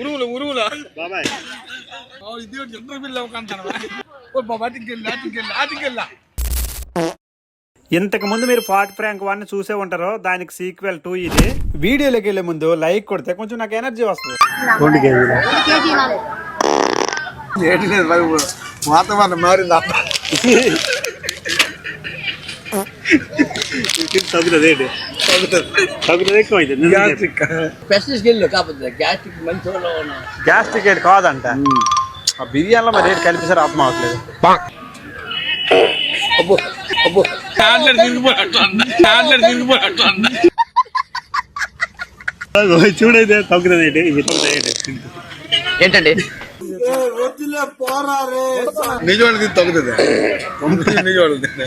ఉరువులు ఉరువులు? బాబాయ్. ఇది పిల్ల కంటాను ఓ బాబా టికెళ్ళా టికెళ్ళా టికెళ్ళా ఇంతకు ముందు మీరు ఫాట్ ఫ్రాంక్ వన్ చూసే ఉంటారు దానికి సీక్వెల్ టూ ఇది. వీడియోలోకి వెళ్ళే ముందు లైక్ కొడితే కొంచెం నాకు ఎనర్జీ వస్తుంది. వాతావరణం మారింది తగ్గుతుంది ఏంటి తగ్గుతుంది ఎక్కువ స్పెషలిస్ట్ కాకపోతే గ్యాస్ట్రిక్ మంచి టికెట్ కాదంట. ఆ బిర్యానీలో మరి రేటు కలిపిసారు అర్థం అవట్లేదు. అబ్బో అబ్బో. చూడైతే తగ్గుతుంది ఏంటి? ನಿಜವಾಗ್ಲೂ ತಗ್ದಿದೆ ಕಂಪ್ನಿ ನಿಜವಾಗ್ಲಿದ್ದೇನೆ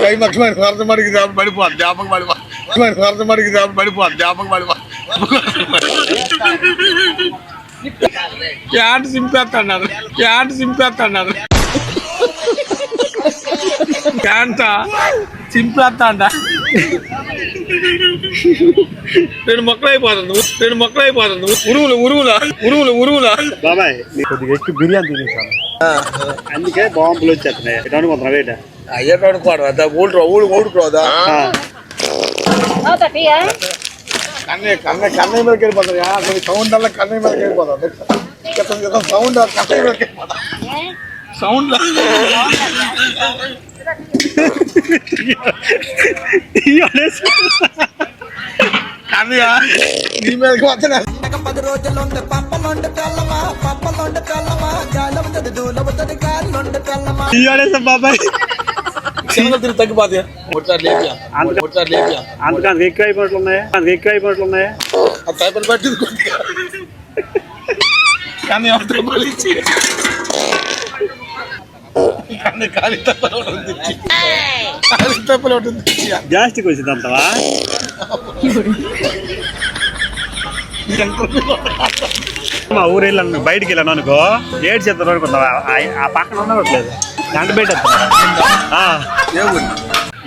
ಕೈ ಮಕ್ಕಳ ಸ್ವಾರ್ಥ ಮಾಡಿದ್ರೆ ಅವ್ರು ಬಡಿಪ ಅಧ್ಯಾಪಕ ಬಡಿಪ ಸ್ವಾರ್ಥ ಮಾಡಿದ್ರೆ ಅವ್ರು ಬಡಿಪ ಅಧ್ಯಾಪಕ ಬಡಿಪ ಕ್ಯಾಟ್ ಸಿಂಪೇತ್ತಣ್ಣಾದ್ರೆ ಕ್ಯಾಟ್ ಸಿಂಪೇತ್ತಣ್ಣಾದ್ರೆ ಕ್ಯಾಂಟ ಸಿಂಪೇತ್ತಾಂಡ సింపేస్తున్నారు క్యాంట చింపేస్తాంట రెండు మొక్కలు అయిపోతుంది రెండు మొక్కలు అయిపోతుంది ఉరువులు ఉరువుల ఉరువులు ఉరువుల బాబాయ్ నీకు కొద్దిగా ఎక్కువ బిర్యానీ తినేసాను అందుకే బాంబులు వచ్చేస్తున్నాయి ఎటు అనుకుంటున్నా వేట అయ్యో అనుకోడు ఊళ్ళు ఊళ్ళు ఊడుకోదా కన్నయ్య కన్నయ్య కన్నయ్య మీదకి వెళ్ళిపోతుంది అసలు సౌండ్ అలా కన్నయ్య మీదకి వెళ్ళిపోతుంది సౌండ్ కన్నయ్య మీదకి వెళ్ళిపోతుంది సౌండ్. నీ మీదకి వస్తున్నా పది రోజులుండే పప్పలుండే తెల్లమా పప్పలుండే తెల్లమా గాలవుతుంది దూలవుతుంది గాలిండే తెల్లమా. ఇయ్యాలేసా బాబాయ్. చిన్నగా తిరిగి తగ్గిపోతాయి ఒకసారి లేపా అందుకే- ఒకసారి లేపా అందుకు అందుకు ఎక్కువ అయిపోట్లు ఉన్నాయి. ఎక్కువ అయిపోట్లు ఉన్నాయి. ఆ పేపర్ పట్టింది కానీ గ్యాస్ట్రిక్ వచ్చింది అంతవా మా ఊరు వెళ్ళాను బయటికి వెళ్ళాను అనుకో ఏడు చేద్దాం అనుకుంటావా ఆ- ఆ పక్కన ఉండవట్లేదు గంట పెట్టేస్తా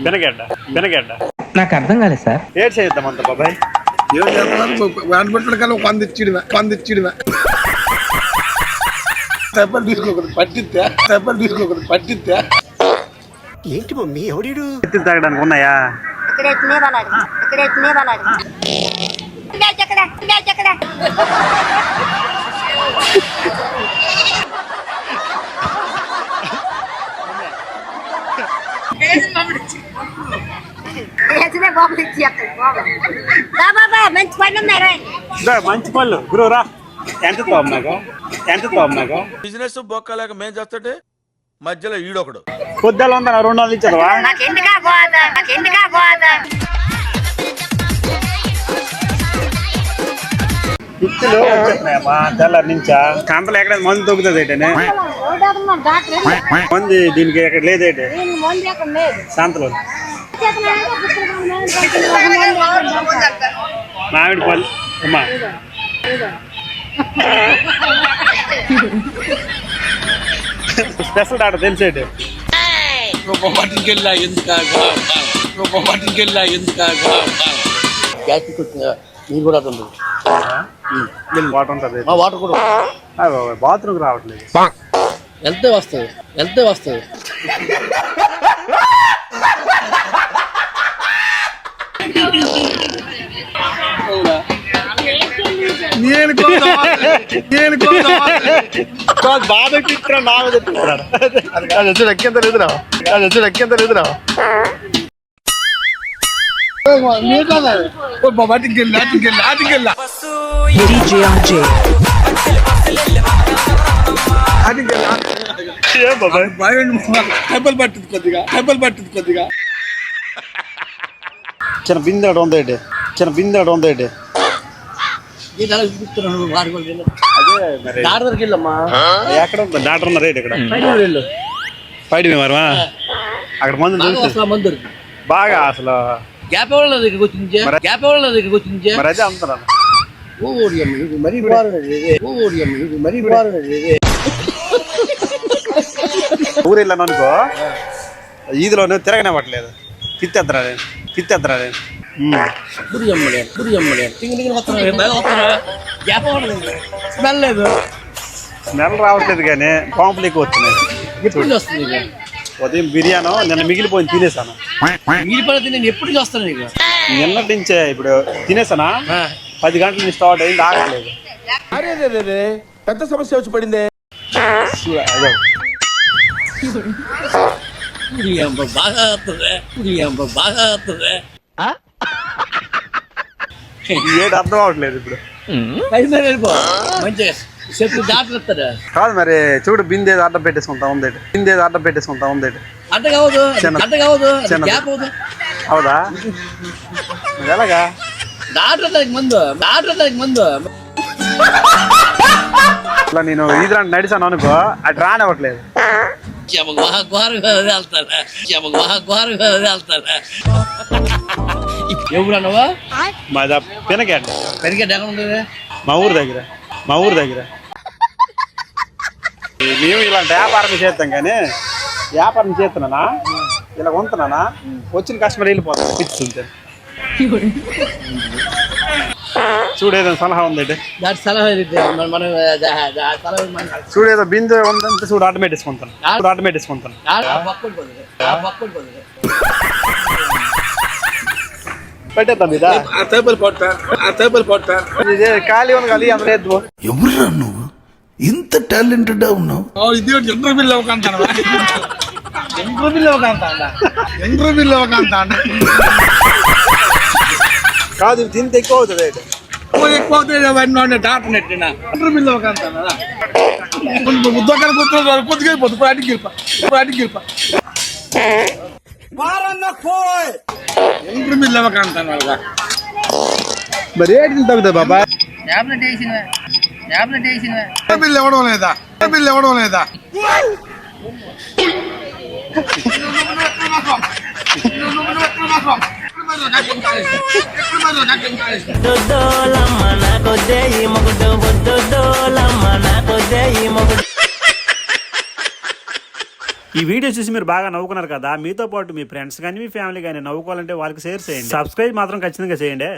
బెనగడ్డ బెనగడ్డ నాకు అర్థం కాలేదు సార్. ఏడు చేద్దాం అంత బాబాయ్. ఏం కల్లా ఒక వంద ఇచ్చిడివా వంద ఇచ్చిడివా. చెప్పలు తీసుకోకూడదు పట్టిద్దా? చెప్పలు తీసుకోకూడదు పట్టిద్దా? ఏంటి మమ్మీ ఎవడు ఎత్తులు తాగడానికి ఉన్నాయా? మంచి పళ్ళు గురువురా ఎంత నాకు ఎంత బిజినెస్ బొక్కలేక మేం చేస్తుంటే మధ్యలో ఈడొకడు. కొద్దిగా ఉందా రెండు వందలు ఇచ్చేదవా ఇచ్చులు వచ్చేస్తున్నాయమ్మా తెల్లారి నుంచా? కంతలు ఎక్కడ మందు తొక్కుతుంది ఏంటనే? మంది దీనికి ఎక్కడ లేదేంటి లేదు శాంతలో మామిడి పళ్ళు. అమ్మా. Special doctor తెలిసేటి. రూపమాటికి వెళ్ళా ఎందుకాగా రూపమాటికి వెళ్ళా ఎందుకాగా గ్యాస్ట్రిక్ వచ్చిన నీరు కూడా. ఉంటుంది వాటర్ ఉంటుంది వాటర్ కూడా బాత్రూమ్కి రావట్లేదు వెళ్తే వస్తుంది? వెళ్తే వస్తుంది? నేను నేను బాధ పిత్రం నాకు చెప్తున్నాడు అది వచ్చి ఎక్కేంత లేదురా. అది వచ్చి ఎక్కేంత లేదురా. వెళ్ళా ఏం బాబాయ్? భయం టెంపల్ పట్టింది కొద్దిగా టెంపల్ పట్టింది కొద్దిగా చిన్న బిందె ఒకటి ఉంది ఏంటి చిన్న బిందె ఒకటి ఉంది ఏంటి దీని ఎలా చూపిస్తున్నాను వాడి వాళ్ళకి వెళ్ళు. అదే మరి డాక్టర్ దగ్గరికి వెళ్ళమ్మా ఎక్కడ ఉంది డాక్టర్ ఉన్నారు ఏంటి ఇక్కడ బయట వెళ్ళు పైడి మరమా అక్కడ మందు బాగా దొరుకుతుంది వస్తా మందు దొరికి బాగా అసలు గ్యాప్ ఎవరు నా దగ్గరికి వచ్చించే మరి- గ్యాప్ ఎవరు నా దగ్గరికి వచ్చించే మరి అదే అమ్ముతున్నాను ఓడి అమ్మ ఇది మరీ బాగున్నది ఇదే ఓడి అమ్మ ఇది మరీ బాగున్నది ఇదే ఊరు వెళ్ళాను అనుకో ఈదిలోనే తిరగనివ్వట్లేదు తిత్తేద్దరా తిత్తేద్దరా పురి అమ్మలే పురి అమ్మలే టింగ్ టింగ్ వస్తున్నారు బాగా వస్తున్నారు గ్యాప్ అవ్వలేదు స్మెల్ లేదు. స్మెల్ రావట్లేదు కానీ పాంపులు ఎక్కువ వస్తున్నాయి ఎప్పుడు వస్తుంది ఉదయం బిర్యానీ నిన్న మిగిలిపోయింది తినేసాను. మిగిలిపోతే నేను ఎప్పుడు వస్తాను నీకు నిన్నటి నుంచే ఇప్పుడు తినేసానా? పది గంటల నుంచి స్టార్ట్ అయింది ఆగలేదు. అరే పెద్ద సమస్య వచ్చి పడిందే. బాగా బాగా ఏడు అర్థం అవ్వట్లేదు ఇప్పుడు. అయితే వెళ్ళిపో మంచిగా చెప్పు డాక్టర్ ఇస్తాడు కాదు మరి చూడు బిందే అడ్డం పెట్టేసుకుంటా ఉంది బిందే అడ్డం పెట్టేసుకుంటా ఉంది. గ్యాప్ అవ్వదు. అవుదా మరి ఎలాగా? డాక్టర్ దానికి మందు డాక్టర్ దానికి మందు. ఇట్లా నేను ఈదురాంటి నడిచాను అనుకో అటు రానివ్వట్లేదు. ఘోరంగా వెళ్తారా వెళ్తారా ఎవరు అన్నవా మాది పినకేట. పెరిగేట ఎక్కడ ఉంటుంది మా ఊరు దగ్గర. మా ఊరు దగ్గర. మేము ఇలాంటి వ్యాపారం చేస్తాం కానీ వ్యాపారం చేస్తున్నానా? ఇలా ఉంటున్నానా? వచ్చిన కస్టమర్ వెళ్ళిపోతాను పిచ్చుంటే. చూడు ఏదో సలహా ఉందండి దాని సలహా ఇది. మన- మనం దా- దా- సలహా మన- చూడు ఏదో బిందు ఉందంటే చూడు ఆటోమేట్ వేసుకుంటాను చూడు ఆటోమేట్ వేసుకుంటాను ఆ పక్కన పోతుంది. ఆ పక్కన పోతుంది. పెట్టేద్దాం ఆ తేపలు పొట్ట ఆ తేపలు పొట్ట. ఇదే ఖాళీ ఉంది ఖాళీ అందులో వేద్దు ఎవరురా నువ్వు? ఇంత టాలెంటెడ్ ఉన్నావు. ఇది ఇంటర్వ్యూలో ఒక ఇంటర్వ్యూలో ఒక ఇంటర్వ్యూలో ఒక కాదు ఇది తింటే ఎక్కువ అవుతుంది రేటు ఎక్కువ అవుతుంది డాక్టర్ నెట్టిన. ఇంటర్వ్యూలో ఒక అంత ఉద్యోగానికి కూర్చొని కొద్దిగా అయిపోతుంది. ఇప్పుడు అడిగి గెలుప ఇప్పుడు అడిగి గెలుప ఇంటర్వ్యూలో ఒక అంత మరి రేటు తగ్గుతుంది బాబా బిల్లు ఇవ్వడం లేదా బిల్లు ఇవ్వడం లేదా ఈ వీడియో చూసి మీరు బాగా నవ్వుకున్నారు కదా మీతో పాటు మీ ఫ్రెండ్స్ కానీ మీ ఫ్యామిలీ కానీ నవ్వుకోవాలంటే వాళ్ళకి షేర్ చేయండి. సబ్స్క్రైబ్ మాత్రం ఖచ్చితంగా చేయండి.